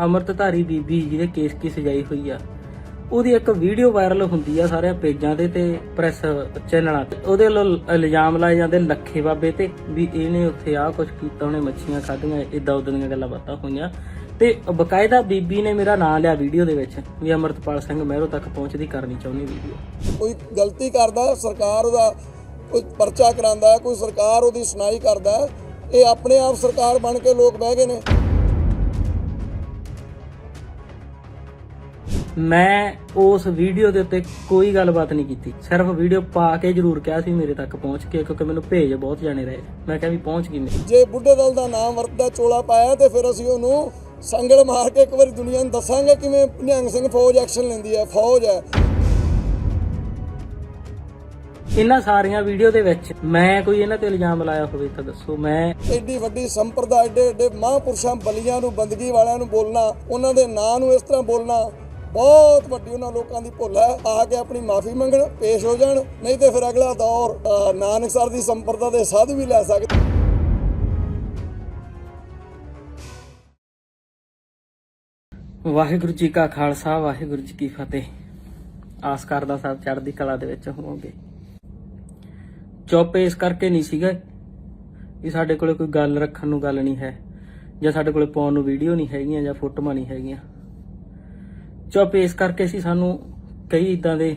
ਅੰਮ੍ਰਿਤਧਾਰੀ ਬੀਬੀ ਜਿਹਦੇ ਕੇਸ ਕੀ ਸਜਾਈ ਹੋਈ ਆ। ਉਹਦੀ ਇੱਕ ਵੀਡੀਓ ਵਾਇਰਲ ਹੁੰਦੀ ਆ ਸਾਰਿਆਂ ਪੇਜਾਂ ਤੇ ਤੇ ਪ੍ਰੈਸ ਚੈਨਲਾਂ ਤੇ। ਉਹਦੇ ਵੱਲੋਂ ਇਲਜ਼ਾਮ ਲਾਏ ਜਾਂਦੇ ਲੱਖੇ ਬਾਬੇ ਤੇ ਵੀ ਇਹਨੇ ਉੱਥੇ ਆਹ ਕੁਝ ਕੀਤਾ, ਉਹਨੇ ਮੱਛੀਆਂ ਖਾਧੀਆਂ ਇਦਾਂ ਉਦਾਂ ਦੀਆਂ ਗੱਲਾਂ ਬਾਤਾਂ ਹੋਈਆਂ। ਤੇ ਬਕਾਇਦਾ ਬੀਬੀ ਨੇ ਮੇਰਾ ਨਾਂ ਲਿਆ ਵੀਡੀਓ ਦੇ ਵਿੱਚ, ਵੀ ਅਮਰਤਪਾਲ ਸਿੰਘ ਮਹਿਰੋ ਤੱਕ ਪਹੁੰਚਦੀ ਕਰਨੀ ਚਾਹੁੰਦੀ ਵੀਡੀਓ। ਕੋਈ ਗਲਤੀ ਕਰਦਾ, ਸਰਕਾਰ ਉਹਦਾ ਕੋਈ ਪਰਚਾ ਕਰਾਂਦਾ ਕੋਈ ਸਰਕਾਰ ਉਹਦੀ ਸੁਣਾਈ ਕਰਦਾ, ਇਹ ਆਪਣੇ ਆਪ ਸਰਕਾਰ ਬਣ ਕੇ ਲੋਕ ਬਹਿ ਗਏ ਨੇ। ਮੈਂ ਉਸ ਵੀਡੀਓ ਦੇ ਉੱਤੇ ਕੋਈ ਗੱਲਬਾਤ ਨਹੀਂ ਕੀਤੀ। ਸਿਰਫ ਵੀਡੀਓ ਪਾ ਕੇ ਜ਼ਰੂਰ ਕਿਹਾ ਸੀ ਮੇਰੇ ਤੱਕ ਪਹੁੰਚ ਕੇ ਕਿਉਂਕਿ ਮੈਨੂੰ ਭੇਜ ਬਹੁਤ ਜਾਣੇ ਰਹੇ। ਮੈਂ ਕਿਹਾ ਵੀ ਪਹੁੰਚ ਗਈ ਮੇਰੇ। ਜੇ ਬੁੱਢੇ ਦਲ ਦਾ ਨਾਮ ਵਰਤਦਾ ਚੋਲਾ ਪਾਇਆ ਤੇ ਫਿਰ ਅਸੀਂ ਉਹਨੂੰ ਸੰਗਲ ਮਾਰ ਕੇ ਇੱਕ ਵਾਰੀ ਦੁਨੀਆ ਨੂੰ ਦੱਸਾਂਗੇ ਕਿਵੇਂ ਨਿਹੰਗ ਸਿੰਘ ਫੌਜ ਐਕਸ਼ਨ ਲੈਂਦੀ ਹੈ ਫੌਜ ਹੈ। ਇਹਨਾਂ ਸਾਰੀਆਂ ਵੀਡੀਓ ਦੇ ਵਿੱਚ ਮੈਂ ਕੋਈ ਇਹਨਾਂ ਤੇ ਇਲਜ਼ਾਮ ਲਾਇਆ ਹੋਵੇ ਤਾਂ ਦੱਸੋ। ਮੈਂ ਐਡੀ ਵੱਡੀ ਸੰਪਰਦਾ ਐਡੇ ਐਡੇ ਮਹਾਂਪੁਰਸ਼ਾਂ ਬਲੀਆਂ ਨੂੰ ਬੰਦਗੀ ਵਾਲਿਆਂ ਨੂੰ ਬੋਲਣਾ ਉਹਨਾਂ ਦੇ ਨਾਂ ਨੂੰ ਇਸ ਤਰ੍ਹਾਂ ਬੋਲਣਾ ਬਹੁਤ ਵੱਡੀ ਉਹਨਾਂ ਲੋਕਾਂ ਦੀ ਭੁੱਲ ਹੈ। ਆ ਕੇ ਆਪਣੀ ਮਾਫੀ ਮੰਗਣ, ਪੇਸ਼ ਹੋ ਜਾਣ, ਨਹੀਂ ਤੇ ਫਿਰ ਅਗਲਾ ਦੌਰ ਨਾਨਕ ਸਰ ਦੀ ਸੰਪਰਦਾ ਦੇ ਸਾਧੂ ਵੀ ਲੈ ਸਕਦੇ। ਵਾਹਿਗੁਰੂ ਜੀ ਕਾ ਖਾਲਸਾ, ਵਾਹਿਗੁਰੂ ਜੀ ਕੀ ਫਤਿਹ। ਆਸ ਕਰਦਾ ਸਾਹਿਬ ਚੜ੍ਹਦੀ ਕਲਾ ਦੇ ਵਿੱਚ ਹੋਵੋਗੇ। ਚੁੱਪ ਇਸ ਕਰਕੇ ਨਹੀਂ ਸੀਗਾ ਵੀ ਸਾਡੇ ਕੋਲੇ ਕੋਈ ਗੱਲ ਰੱਖਣ ਨੂੰ ਗੱਲ ਨਹੀਂ ਹੈ, ਜਾਂ ਸਾਡੇ ਕੋਲੇ ਪਾਉਣ ਨੂੰ ਵੀਡੀਓ ਨਹੀਂ ਹੈਗੀਆਂ, ਜਾਂ ਫੋਟੋਆਂ ਨਹੀਂ ਹੈਗੀਆਂ। ਚੁੱਪ ਇਸ ਕਰਕੇ ਸੀ, ਸਾਨੂੰ ਕਈ ਇਦਾਂ ਦੇ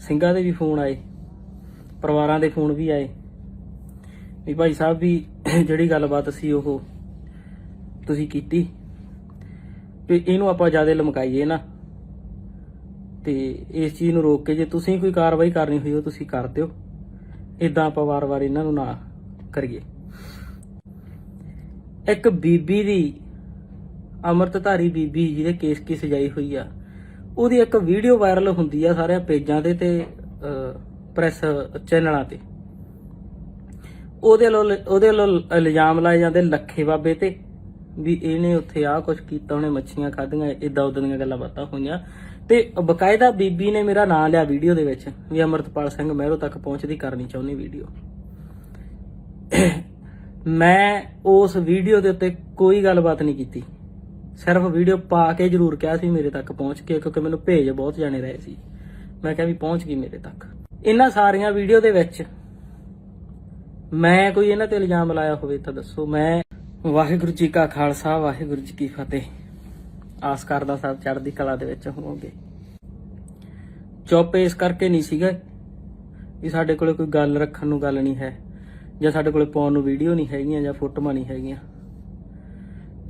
ਸਿੰਘਾਂ ਦੇ ਵੀ ਫੋਨ ਆਏ, ਪਰਿਵਾਰਾਂ ਦੇ ਫੋਨ ਵੀ ਆਏ। ਵੀ ਭਾਈ ਸਾਹਿਬ ਵੀ ਜਿਹੜੀ ਗੱਲਬਾਤ ਸੀ ਉਹ ਤੁਸੀਂ ਕੀਤੀ। ਵੀ ਇਹਨੂੰ ਆਪਾਂ ਜ਼ਿਆਦਾ ਲਮਕਾਈਏ ਨਾ। ਤੇ ਇਸ ਚੀਜ਼ ਨੂੰ ਰੋਕ ਕੇ ਜੇ ਤੁਸੀਂ ਕੋਈ ਕਾਰਵਾਈ ਕਰਨੀ ਹੋਈ, ਉਹ ਤੁਸੀਂ ਕਰ ਦਿਓ। ਇਦਾਂ ਆਪਾਂ ਵਾਰ-ਵਾਰ ਇਹਨਾਂ ਨੂੰ ਨਾ ਕਰੀਏ। ਇੱਕ ਬੀਬੀ ਦੀ ਅੰਮ੍ਰਿਤਧਾਰੀ ਬੀਬੀ ਜਿਹਦੇ ਕੇਸ ਕੀ ਸਜਾਈ ਹੋਈ ਆ। ਉਹਦੀ ਇੱਕ ਵੀਡੀਓ ਵਾਇਰਲ ਹੁੰਦੀ ਆ ਸਾਰਿਆਂ ਪੇਜਾਂ ਤੇ ਤੇ ਪ੍ਰੈਸ ਚੈਨਲਾਂ ਤੇ। ਉਹਦੇ ਵੱਲੋਂ ਉਹਦੇ ਵੱਲੋਂ ਇਲਜ਼ਾਮ ਲਾਏ ਜਾਂਦੇ ਲੱਖੇ ਬਾਬੇ ਤੇ, ਵੀ ਇਹਨੇ ਉੱਥੇ ਆਹ ਕੁਝ ਕੀਤਾ, ਉਹਨੇ ਮੱਛੀਆਂ ਖਾਧੀਆਂ ਇਦਾਂ ਉਦਾਂ ਦੀਆਂ ਗੱਲਾਂ ਬਾਤਾਂ ਹੋਈਆਂ। ਤੇ ਬਕਾਇਦਾ ਬੀਬੀ ਨੇ ਮੇਰਾ ਨਾਂ ਲਿਆ ਵੀਡੀਓ ਦੇ ਵਿੱਚ, ਵੀ ਅਮਰਤਪਾਲ ਸਿੰਘ ਮਹਿਰੋ ਤੱਕ ਪਹੁੰਚਦੀ ਕਰਨੀ ਚਾਹੁੰਦੀ ਵੀਡੀਓ। ਮੈਂ ਉਸ ਵੀਡੀਓ ਦੇ ਉੱਤੇ ਕੋਈ ਗੱਲਬਾਤ ਨਹੀਂ ਕੀਤੀ। ਸਿਰਫ ਵੀਡੀਓ ਪਾ ਕੇ ਜ਼ਰੂਰ ਕਿਹਾ ਸੀ ਮੇਰੇ ਤੱਕ ਪਹੁੰਚ ਕੇ, ਕਿਉਂਕਿ ਮੈਨੂੰ ਭੇਜ ਬਹੁਤ ਜਾਣੇ ਰਹੇ ਸੀ। ਮੈਂ ਕਿਹਾ ਵੀ ਪਹੁੰਚ ਗਈ ਮੇਰੇ ਤੱਕ। ਇਹਨਾਂ ਸਾਰੀਆਂ ਵੀਡੀਓ ਦੇ ਵਿੱਚ ਮੈਂ ਕੋਈ ਇਹਨਾਂ ਤੇ ਇਲਜ਼ਾਮ ਲਾਇਆ ਹੋਵੇ ਤਾਂ ਦੱਸੋ। ਮੈਂ ਵਾਹਿਗੁਰੂ ਜੀ ਕਾ ਖਾਲਸਾ, ਵਾਹਿਗੁਰੂ ਜੀ ਕੀ ਫਤਿਹ। ਆਸ ਕਰਦਾ ਸਭ ਚੜ੍ਹਦੀ ਕਲਾ ਦੇ ਵਿੱਚ ਹੋਵੋਗੇ। ਚੁੱਪ ਇਸ ਕਰਕੇ ਨਹੀਂ ਸੀਗਾ ਵੀ ਸਾਡੇ ਕੋਲੇ ਕੋਈ ਗੱਲ ਰੱਖਣ ਨੂੰ ਗੱਲ ਨਹੀਂ ਹੈ, ਜਾਂ ਸਾਡੇ ਕੋਲੇ ਪਾਉਣ ਨੂੰ ਵੀਡੀਓ ਨਹੀਂ ਹੈਗੀਆਂ, ਜਾਂ ਫੋਟੋਆਂ ਨਹੀਂ ਹੈਗੀਆਂ।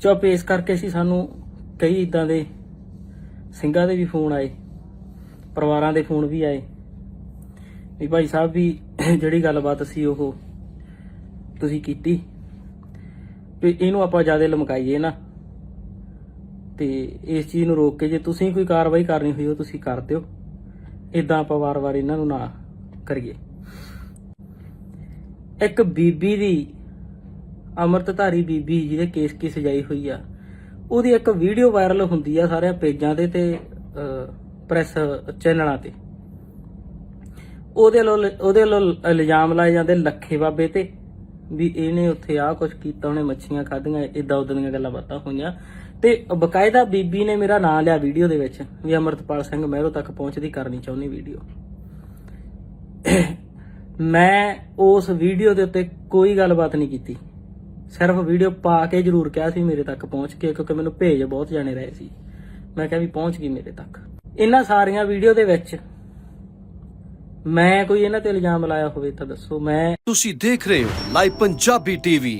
ਚੁੱਪ ਇਸ ਕਰਕੇ ਸੀ ਸਾਨੂੰ ਕਈ ਇਦਾਂ ਦੇ ਸਿੰਘਾਂ ਦੇ ਵੀ ਫੋਨ ਆਏ, ਪਰਿਵਾਰਾਂ ਦੇ ਫੋਨ ਵੀ ਆਏ। ਵੀ ਭਾਈ ਸਾਹਿਬ ਵੀ ਜਿਹੜੀ ਗੱਲਬਾਤ ਸੀ ਉਹ ਤੁਸੀਂ ਕੀਤੀ। ਵੀ ਇਹਨੂੰ ਆਪਾਂ ਜ਼ਿਆਦਾ ਲਮਕਾਈਏ ਨਾ। ਤੇ ਇਸ ਚੀਜ਼ ਨੂੰ ਰੋਕ ਕੇ ਜੇ ਤੁਸੀਂ ਕੋਈ ਕਾਰਵਾਈ ਕਰਨੀ ਹੋਈ ਉਹ ਤੁਸੀਂ ਕਰ ਦਿਓ। ਇਦਾਂ ਆਪਾਂ ਵਾਰ-ਵਾਰ ਇਹਨਾਂ ਨੂੰ ਨਾ ਕਰੀਏ। ਇੱਕ ਬੀਬੀ ਦੀ ਅੰਮ੍ਰਿਤਧਾਰੀ ਬੀਬੀ ਜਿਹਦੇ ਕੇਸ ਕੀ ਸਜਾਈ ਹੋਈ ਆ। ਉਹਦੀ ਇੱਕ ਵੀਡੀਓ ਵਾਇਰਲ ਹੁੰਦੀ ਆ ਸਾਰਿਆਂ ਪੇਜਾਂ ਤੇ ਤੇ ਪ੍ਰੈਸ ਚੈਨਲਾਂ ਤੇ। ਉਹਦੇ ਵੱਲੋਂ ਉਹਦੇ ਵੱਲੋਂ ਇਲਜ਼ਾਮ ਲਾਏ ਜਾਂਦੇ ਲੱਖੇ ਬਾਬੇ ਤੇ, ਵੀ ਇਹਨੇ ਉੱਥੇ ਆਹ ਕੁਝ ਕੀਤਾ, ਉਹਨੇ ਮੱਛੀਆਂ ਖਾਧੀਆਂ ਇਦਾਂ ਉਦਾਂ ਦੀਆਂ ਗੱਲਾਂ ਬਾਤਾਂ ਹੋਈਆਂ। ਤੇ ਬਕਾਇਦਾ ਬੀਬੀ ਨੇ ਮੇਰਾ ਨਾਂ ਲਿਆ ਵੀਡੀਓ ਦੇ ਵਿੱਚ, ਵੀ ਅਮਰਤਪਾਲ ਸਿੰਘ ਮਹਿਰੋ ਤੱਕ ਪਹੁੰਚਦੀ ਕਰਨੀ ਚਾਹੁੰਦੀ ਵੀਡੀਓ। ਮੈਂ ਉਸ ਵੀਡੀਓ ਦੇ ਉੱਤੇ ਕੋਈ ਗੱਲਬਾਤ ਨਹੀਂ ਕੀਤੀ। ਸਿਰਫ ਵੀਡੀਓ ਪਾ ਕੇ ਜ਼ਰੂਰ ਕਿਹਾ ਸੀ ਮੇਰੇ ਤੱਕ ਪਹੁੰਚ ਕੇ, ਕਿਉਂਕਿ ਮੈਨੂੰ ਭੇਜ ਬਹੁਤ ਜਾਣੇ ਰਹੇ ਸੀ। ਮੈਂ ਕਿਹਾ ਵੀ ਪਹੁੰਚ ਗਈ ਮੇਰੇ ਤੱਕ। ਇਹਨਾਂ ਸਾਰੀਆਂ ਵੀਡੀਓ ਦੇ ਵਿੱਚ ਮੈਂ ਕੋਈ ਇਹਨਾਂ ਤੇ ਇਲਜ਼ਾਮ ਲਾਇਆ ਹੋਵੇ ਤਾਂ ਦੱਸੋ, ਮੈਂ ਤੁਸੀਂ ਦੇਖ ਰਹੇ ਹੋ ਲਾਈਵ ਪੰਜਾਬੀ ਟੀਵੀ